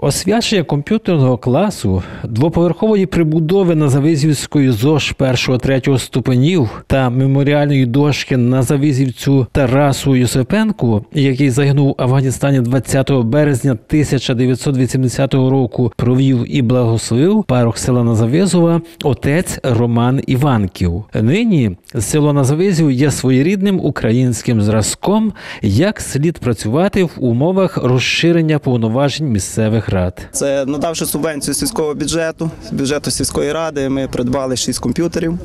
Освячення комп'ютерного класу, двоповерхової прибудови на Завизівської ЗОЖ 1-3 ступенів та меморіальної дошки на Завизівцю Тарасу Юсипенку, який загинув в Афганістані 20 березня 1980 року, провів і благословив парох села Назавизова отець Роман Іванків. Нині село Назавизів є своєрідним українським зразком, як слід працювати в умовах розширення повноважень місцевих рад. Це надавши субвенцію сільського бюджету, бюджету сільської ради, ми придбали 6 комп'ютерів.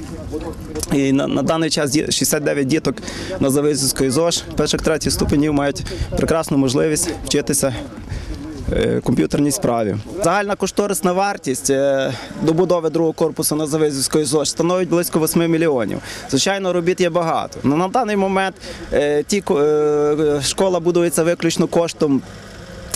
І на, на даний час 69 діток на Завизівської ЗОЖ перших третіх ступенів мають прекрасну можливість вчитися е, комп'ютерній справі. Загальна кошторисна вартість е, добудови другого корпусу на Завизівської ЗОЖ становить близько 8 мільйонів. Звичайно, робіт є багато. Но на даний момент е, ті, школа будується виключно коштом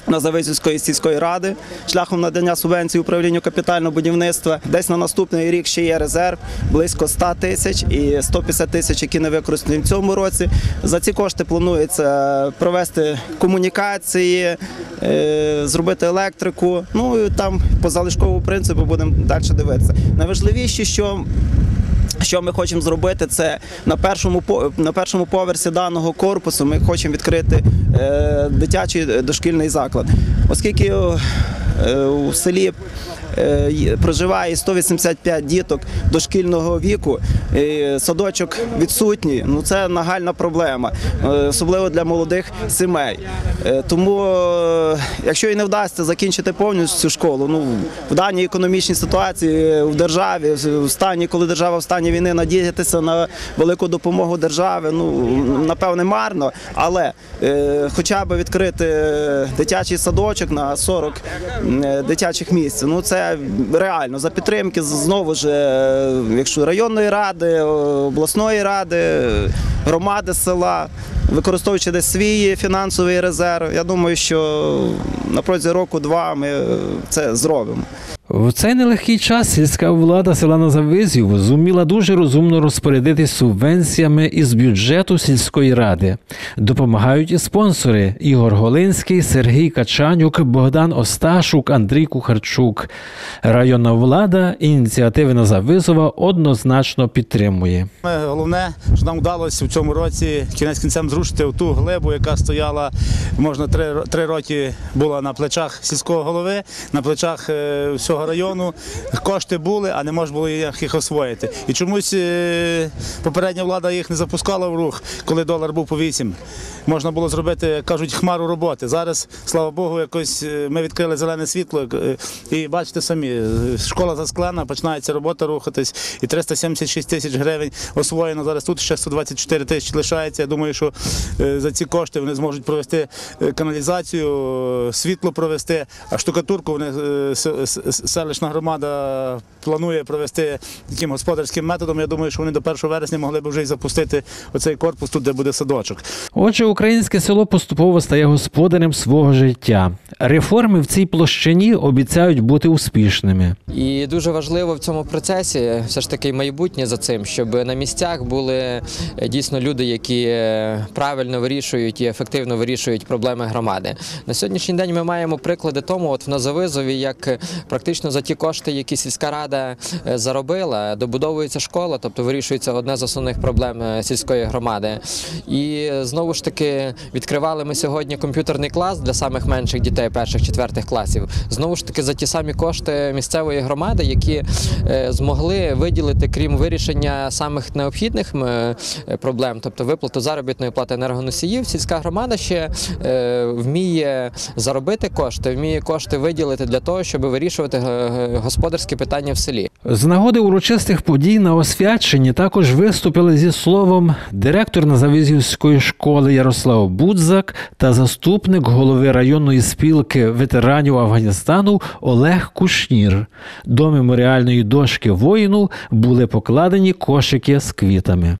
на Завизівської сільської ради шляхом надання субвенції управлінню капітального будівництва. Десь на наступний рік ще є резерв близько 100 тисяч і 150 тисяч, які не використані в цьому році. За ці кошти планується провести комунікації, е, зробити електрику. Ну і там по залишковому принципу будемо далі дивитися. Найважливіше, що що ми хочемо зробити, це на першому на першому поверсі даного корпусу ми хочемо відкрити дитячий дошкільний заклад, оскільки е, у селі е, проживає 185 діток дошкільного віку, садочок відсутній. Ну це нагальна проблема, е, особливо для молодих сімей. Е, Тому, е, якщо і не вдасться закінчити повністю школу, ну в даній економічній ситуації в державі, в стані, коли держава в стані війни, надіятися на велику допомогу держави, ну напевне марно, але е, хоча б відкрити дитячий садочок на 40 е, дитячих місць. Ну це реально за підтримки знову ж, е, якщо районної ради, обласної ради, громади села. Використовуючи десь свій фінансовий резерв, я думаю, що на протязі року-два ми е, це зробимо. В цей нелегкий час сільська влада села Назавизів зуміла дуже розумно розпорядитись субвенціями із бюджету сільської ради. Допомагають і спонсори Ігор Голинський, Сергій Качанюк, Богдан Осташук, Андрій Кухарчук. Районна влада ініціативи Назавизова однозначно підтримує. Головне, що нам вдалося в цьому році кінець кінцем зрушити ту глибу, яка стояла, можна три, три роки була на плечах сільського голови, на плечах е, всього району. Кошти були, а не можна було їх освоїти. І чомусь е, попередня влада їх не запускала в рух, коли долар був по 8. Можна було зробити, кажуть, хмару роботи. Зараз, слава Богу, якось е, ми відкрили зелене світло. І бачите самі, школа засклена, починається робота рухатись, і 376 тисяч гривень освоєно. Зараз тут ще 124 тисячі лишається. Я думаю, що за ці кошти вони зможуть провести е, каналізацію, е, світло провести, а штукатурку вони е, селищна громада планує провести таким господарським методом. Я думаю, що вони до 1 вересня могли б вже і запустити оцей корпус тут, де буде садочок. Отже, українське село поступово стає господарем свого життя. Реформи в цій площині обіцяють бути успішними. І дуже важливо в цьому процесі все ж таки майбутнє за цим, щоб на місцях були е, дійсно люди, які е, правильно вирішують і ефективно вирішують проблеми громади. На сьогоднішній день ми маємо приклади тому, от в Назавизові, як е, практично за ті кошти, які сільська рада заробила, добудовується школа, тобто вирішується одне з основних проблем сільської громади. І знову ж таки відкривали ми сьогодні комп'ютерний клас для самих менших дітей перших четвертих класів. Знову ж таки за ті самі кошти місцевої громади, які е, змогли виділити, крім вирішення самих необхідних е, проблем, тобто виплату заробітної плати енергоносіїв, сільська громада ще е, вміє заробити кошти, вміє кошти виділити для того, щоб вирішувати господарські питання в селі. З нагоди урочистих подій на освяченні також виступили зі словом директор Назавізівської школи Ярослав Будзак та заступник голови районної спілки ветеранів Афганістану Олег Кушнір. До меморіальної дошки воїну були покладені кошики з квітами.